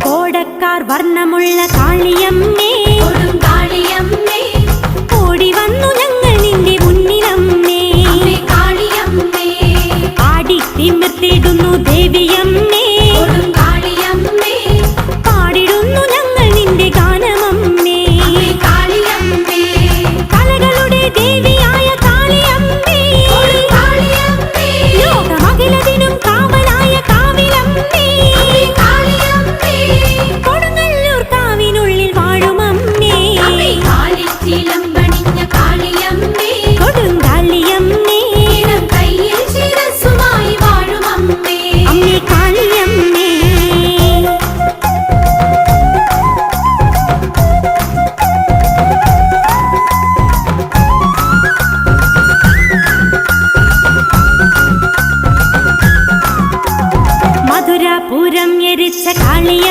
കോടക്കാർ വർണമുള്ള കാളിയമ്മേ. കാളിയമ്മേ. ഓടി വന്നു ഞങ്ങൾ നിന്റെ മുന്നിലമ്മേ. കാളിയമ്മേ. ആടി തിമിർത്തിടുന്നു ദേവിയമ്മേ. പുരം എരിച്ച കാളിയം